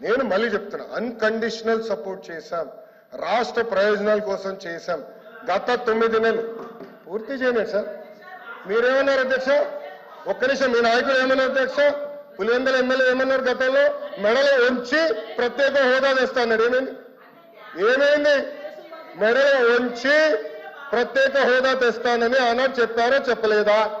నేను మళ్ళీ చెప్తున్నా అన్కండిషనల్ సపోర్ట్ చేశాం రాష్ట్ర ప్రయోజనాల కోసం చేశాం. గత తొమ్మిది నెలలు. పూర్తి చేయలేదు సార్. మీరేమన్నారు అధ్యక్ష? ఒక్క నిమిషం మీ నాయకులు ఏమన్నారు అధ్యక్ష? పులివెందల ఎమ్మెల్యే ఏమన్నారు గతంలో? మెడలో ఉంచి ప్రత్యేక హోదా తెస్తాన్నారు ఏమైంది? ఏమైంది? మెడలో ఉంచి ప్రత్యేక హోదా తెస్తానని ఆనాడు చెప్పారో చెప్పలేదా?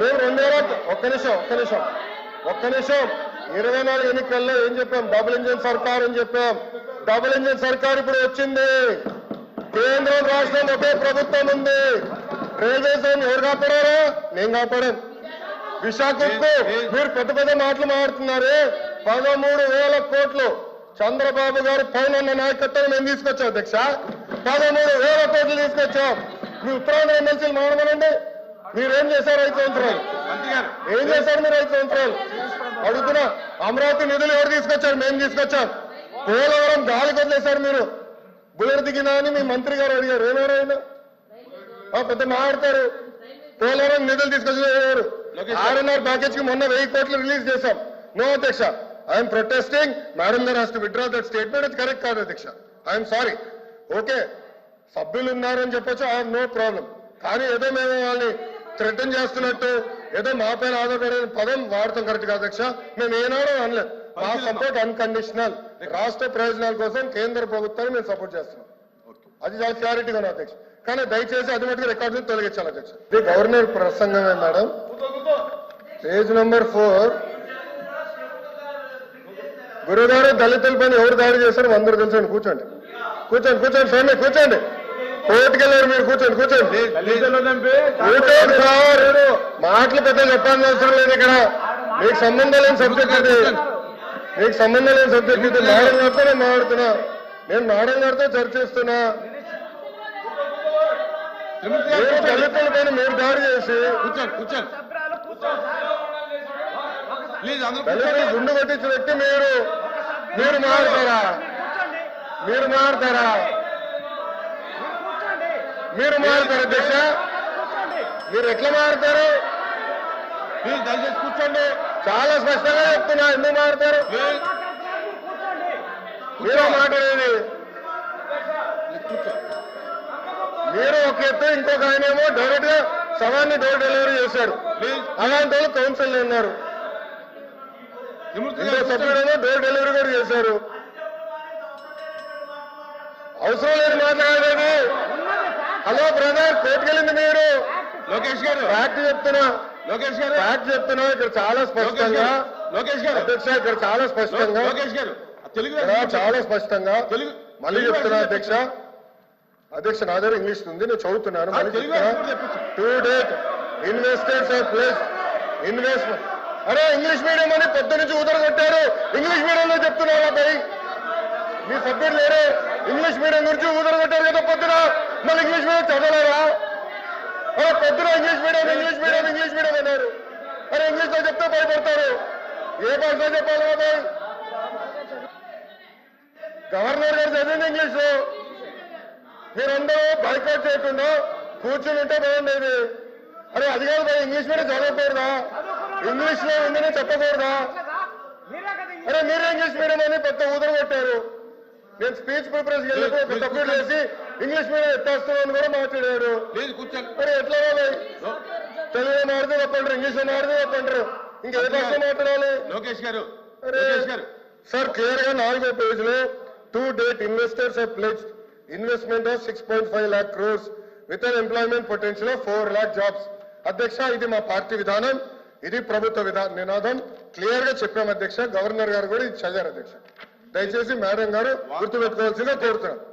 మేము వేల ఒక్క నిమిషం ఒక్క నిమిషం ఒక్క నిమిషం. ఇరవై నాలుగు ఎన్నికల్లో ఏం చెప్పాం? డబుల్ ఇంజిన్ సర్కార్ అని చెప్పాం. డబుల్ ఇంజిన్ సర్కార్ ఇప్పుడు వచ్చింది. కేంద్రం రాష్ట్రం ఒకే ప్రభుత్వం ఉంది. రైల్వే జోన్ ఎవరు కాపాడారు? నేను కాపాడాను. విశాఖకు మీరు పెద్ద పెద్ద మాటలు మాట్లాడుతున్నారే. పదమూడు వేల కోట్లు చంద్రబాబు గారు పైన ఉన్న నాయకత్వం మేము తీసుకొచ్చాం అధ్యక్ష. పదమూడు వేల కోట్లు తీసుకొచ్చాం. మీ ఉత్తరాంధ్ర ఎమ్మెల్సీలు మాట్లాడండి. మీరేం చేశారు ఐదు సంవత్సరాలు ఏం చేశారు మీరు ఐదు సంవత్సరాలు అడుగుతున్నా అమరావతి నిధులు ఎవరు తీసుకొచ్చారు? మేము తీసుకొచ్చాం. పోలవరం గాలి వదిలేశారు మీరు. బుల్లెట్ దిగినా అని మీ మంత్రి గారు అడిగారు. ఆ, పెద్ద మాట్లాడతారు. పోలవరం నిధులు తీసుకొచ్చారు ఆర్ఎన్ఆర్ ప్యాకేజ్కి మొన్న వెయ్యి కోట్లు రిలీజ్ చేశాం. నో అధ్యక్ష. I'm protesting. మేడం గారు has to withdraw that statement అది కరెక్ట్ కాదు అధ్యక్ష. I'm sorry. ఓకే. సభ్యులు ఉన్నారని చెప్పొచ్చు. ఐఎమ్ నో ప్రాబ్లం కానీ ఏదో మేము వాళ్ళని థ్రెటన్ చేస్తున్నట్టు ఏదో మా పైన ఆధారపడే పదం వాడతాం కరెక్ట్ కాదు అధ్యక్ష. మేము ఏనాడో అనలేదు మా సపోర్ట్ అన్కండిషనల్ రాష్ట్ర ప్రయోజనాల కోసం కేంద్ర ప్రభుత్వాన్ని మేము సపోర్ట్ చేస్తున్నాం. అది చాలా క్లారిటీగా ఉంది అధ్యక్ష. కానీ దయచేసి అది మటుకు రికార్డు తొలగించాలి అధ్యక్ష. ఇది గవర్నర్ ప్రసంగమే మేడం. పేజ్ నంబర్ ఫోర్ గురుగారు దళితుల పైన ఎవరు దాడి చేశారు అందరూ తెలుసండి కూర్చోండి. కూర్చోండి కూర్చోండి స్వామి కూర్చోండి. కోర్టుకి వెళ్ళారు మీరు కూర్చోండి కూర్చోండి. కూర్చోండి సార్. మాటలు పెద్ద చెప్పాల్సిన అవసరం లేదు ఇక్కడ. మీకు సంబంధం లేని సబ్జెక్ట్ ఇది. మీకు సంబంధం లేని సబ్జెక్ట్ ఇది. మేడం గారితో నేను మాట్లాడుతున్నా. నేను మేడం గారితో చర్చిస్తున్నా దళితుల పైన మీరు దాడి చేసి. దళితులు గుండు కొట్టించి వ్యక్తి మీరు. మీరు మారుతారా? మీరు మారుతారా? మీరు మారుతారా కూర్చోండి మీరు ఎట్లా మారుతారు? ప్లీజ్ దయచేసి కూర్చోండి. చాలా స్పష్టంగా చెప్తున్నా ఎందుకు మారుతారు? మీరు మాట్లాడేది మీరు ఒక ఎత్తు ఇంకొక ఆయన ఏమో డైరెక్ట్గా సవాన్ని డోర్ డెలివరీ చేశాడు. అలాంటి వాళ్ళు కౌన్సిల్ ఉన్నారు. సభ్యుడేమో డోర్ డెలివరీ కూడా చేశారు. అవసరం లేదు మాట్లాడేది. హలో బ్రదర్ కోర్టుకెళ్ళింది మీరు? లోకేష్ గారు. ఫ్యాక్ట్ చెప్తున్నా. లోకేష్ గారు. ఫ్యాక్ట్ చెప్తున్నా ఇక్కడ చాలా స్పష్టంగా. లోకేష్ గారు. అధ్యక్ష ఇక్కడ చాలా స్పష్టంగా. లోకేష్ గారు. తెలుగు చాలా స్పష్టంగా. తెలుగు మళ్ళీ చెప్తున్నా అధ్యక్ష. అధ్యక్ష నా దగ్గర ఇంగ్లీష్ ఉంది నేను చదువుతున్నాను. To date investors are place investment అరే ఇంగ్లీష్ మీడియం అని పొద్దు నుంచి ఉదర కొట్టారు. ఇంగ్లీష్ మీడియంలో చెప్తున్నారా భయ్ మీ సబ్జెక్ట్ లేరే. ఇంగ్లీష్ మీడియం గురించి ఉదర కొట్టారు కదా పొద్దున. మళ్ళీ ఇంగ్లీష్ మీడియం చదవలేరా అరే పొద్దున English medium English medium English medium అన్నారు. మరి ఇంగ్లీష్లో చెప్తే భయపడతారు. ఏ భాషలో చెప్పాలి బాబాయ్? గవర్నర్ గారు చదివింది ఇంగ్లీష్లో. మీరందరూ బైకౌట్ చేయకుండా కూర్చుని ఉంటే బాగుండేది అరే అది కాదు భయ్ ఇంగ్లీష్ మీడియం చదవకూడదా? ఇంగ్లీష్లో ఉందని చెప్పకూడదా? అరే మీరే ఇంగ్లీష్ మీడియం అని పెద్ద ఊదర కొట్టారు. నేను స్పీచ్ ప్రిపరేషన్ వెళ్ళినప్పుడు ఒక సబ్జెక్ట్ వేసి ఇంగ్లీష్ మీడియం ఎత్తేస్తున్నామని కూడా మాట్లాడారు ప్లీజ్ కూర్చోండి. మరి ఎట్లా తెలుగులో మాడితే తప్పంటారు ఇంగ్లీష్ మాడితే తప్పంటారు ఇంకా భాష మాట్లాడాలి? లోకేష్ గారు సార్ క్లియర్గా నాలుగో పేజ్లో to date investors have pledged investment of six point five lakh crores with an employment potential of four lakh jobs అధ్యక్ష ఇది మా పార్టీ విధానం. ఇది ప్రభుత్వ విధా నినాదం. క్లియర్గా చెప్పాం అధ్యక్ష. గవర్నర్ గారు కూడా ఇది చదివారు అధ్యక్ష. దయచేసి మేడం గారు గుర్తుపెట్టుకోవాల్సిందిగా కోరుతున్నాను